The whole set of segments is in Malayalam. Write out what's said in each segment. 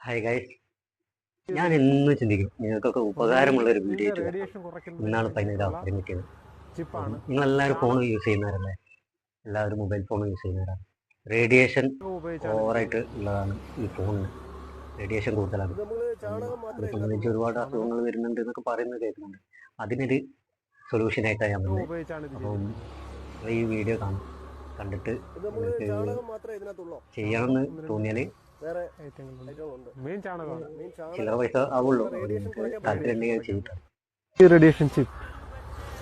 ഹായ് ഗൈസ് ഞാൻ എന്നും ചിന്തിക്കും നിങ്ങൾക്കൊക്കെ ഉപകാരമുള്ള ഒരു വീഡിയോ ഇന്നാണ് വേണ്ടിയിട്ടുള്ള അവസരം കിട്ടിയത് നിങ്ങളെല്ലാവരും ഫോൺ യൂസ് ചെയ്യുന്നവരല്ലേ? എല്ലാവരും മൊബൈൽ ഫോൺ യൂസ് ചെയ്യുന്നവരാണ്. റേഡിയേഷൻ ഓവറായിട്ട് ഉള്ളതാണ് ഈ ഫോണിന് റേഡിയേഷൻ കൂടുതലാണ്. അത് സംബന്ധിച്ച് ഒരുപാട് അസുഖങ്ങൾ വരുന്നുണ്ട് എന്നൊക്കെ പറയുന്നത് കേൾക്കുന്നുണ്ട്. അതിനൊരു സൊല്യൂഷൻ ആയിട്ടാണ് ഞാൻ വന്നത്. അപ്പം ഈ വീഡിയോ കാണും. കണ്ടിട്ട് ചെയ്യണമെന്ന് തോന്നിയാൽ വേറെ മെയിൻ ചാണകമാണ്. ചില്ലറ പൈസ ആവുള്ളൂ. താല്പര്യം ഈ റേഡിയേഷൻ ചിപ്പ്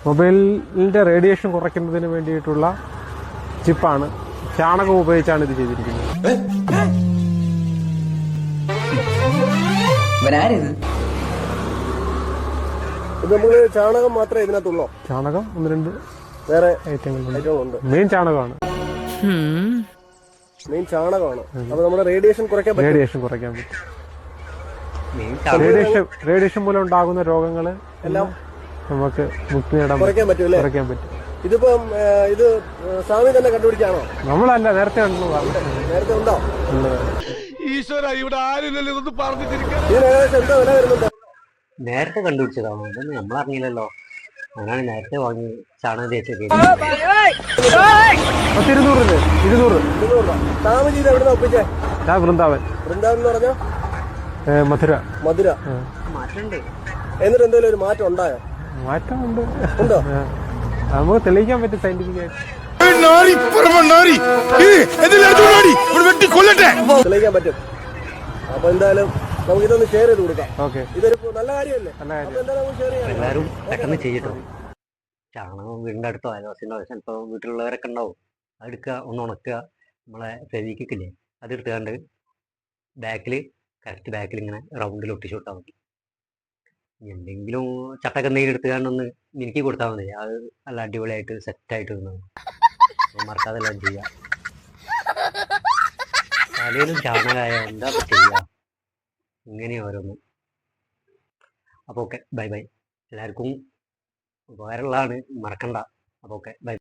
മൊബൈലിന്റെ റേഡിയേഷൻ കുറയ്ക്കുന്നതിന് വേണ്ടിയിട്ടുള്ള ചിപ്പാണ് ചാണകം ഉപയോഗിച്ചാണ് ഇത് ചെയ്തിരിക്കുന്നത്. നമ്മൾ ചാണകം മാത്രമേ ഇതിനകത്തുള്ളൂ. ചാണകം ഒന്ന് രണ്ട് വേറെ ഐറ്റങ്ങളുണ്ട്. ഐറ്റങ്ങളുണ്ട്. മെയിൻ ചാണകമാണ്. മീൻ ചാണകമാണ്. അപ്പൊ നമ്മുടെ റേഡിയേഷൻ കുറയ്ക്കാൻ പറ്റും. റേഡിയേഷൻ കുറയ്ക്കാൻ പറ്റും. മെയിൻ റേഡിയേഷൻ റേഡിയേഷൻ മൂലം ഉണ്ടാകുന്ന രോഗങ്ങൾ എല്ലാം നമുക്ക് മുക്തി നേടാൻ പറ്റും കുറയ്ക്കാൻ പറ്റും. അല്ലേ കുറയ്ക്കാൻ പറ്റും. ഇതിപ്പം ഇത് സ്വാമി തന്നെ കണ്ടുപിടിച്ചാണോ? നമ്മളല്ല നേരത്തെ നേരത്തെ ഉണ്ടോ? ഈശ്വര ഇവിടെ ആരുമില്ലല്ലോ ഇതൊന്നും പറഞ്ഞു തിരിക്കാൻ ഇതിന് ഏകദേശം എന്താ വില വരുന്നുണ്ട്. നേരത്തെ കണ്ടുപിടിച്ചതാണോ? ഇതൊന്നും നമ്മൾ അറിഞ്ഞില്ലല്ലോ ഞാനാണ് നേരത്തെ വാങ്ങി ചാണകം തേച്ചൊക്കെ. പത്ത് ഇരുന്നൂറിന് ഇരുന്നൂറ്. ഞാൻ വൃന്ദാവൻ. വൃന്ദാവൻ എന്ന് പറഞ്ഞോ? ഏ, മധുര. മധുര. മാറ്റണ്ട്? എന്നിട്ട് എന്തെങ്കിലും ഒരു മാറ്റം ഉണ്ടായോ? മാറ്റമുണ്ട്. ഉണ്ടോ? ആ. നമുക്ക് തെളിയിക്കാൻ പറ്റും സയന്റിഫിക് ആയിട്ട്. തെളിയിക്കാൻ പറ്റും. അപ്പൊ എന്തായാലും നമുക്ക് ഇതൊന്ന് ഷെയർ ചെയ്ത് കൊടുക്കാം. ഓക്കെ ഇതൊരു നല്ല കാര്യമല്ലേ? എല്ലാവരും പെട്ടെന്ന് ചെയ്യട്ടോ. ചാണകം വീടിന്റെ അടുത്തോ അയൽവാസിന്റെ ചിലപ്പോൾ വീട്ടിലുള്ളവരൊക്കെ ഉണ്ടാവും. അതെടുക്കുക ഒന്ന് ഉണക്കുക നമ്മളെ ഫെവിക്കിക്കില്ലേ അത് എടുത്തുകൊണ്ട് ബാക്കിൽ കറക്റ്റ് ബാക്കിൽ ഇങ്ങനെ റൗണ്ടിൽ ഒട്ടിച്ചു കൊടുത്താൽ മതി. ഇനി എന്തെങ്കിലും ചട്ടക്ക എന്തെങ്കിലും എടുത്തുകൊണ്ട് ഒന്ന് മിനുക്കി കൊടുത്താൽ മതി. അത് നല്ല അടിപൊളിയായിട്ട് സെറ്റായിട്ട് നിന്നു മറക്കാതെ എല്ലാം ചെയ്യാം. തലയിലും ചാണകമായ എന്താ ചെയ്യാം? ചെയ്യുക ഇങ്ങനെ ഓരോന്ന്. അപ്പോൾ ഓക്കെ ബൈ ബൈ എല്ലാവർക്കും ഉപകാരമുള്ളതാണ്. മറക്കണ്ട. അപ്പോൾ ഓക്കെ ബൈ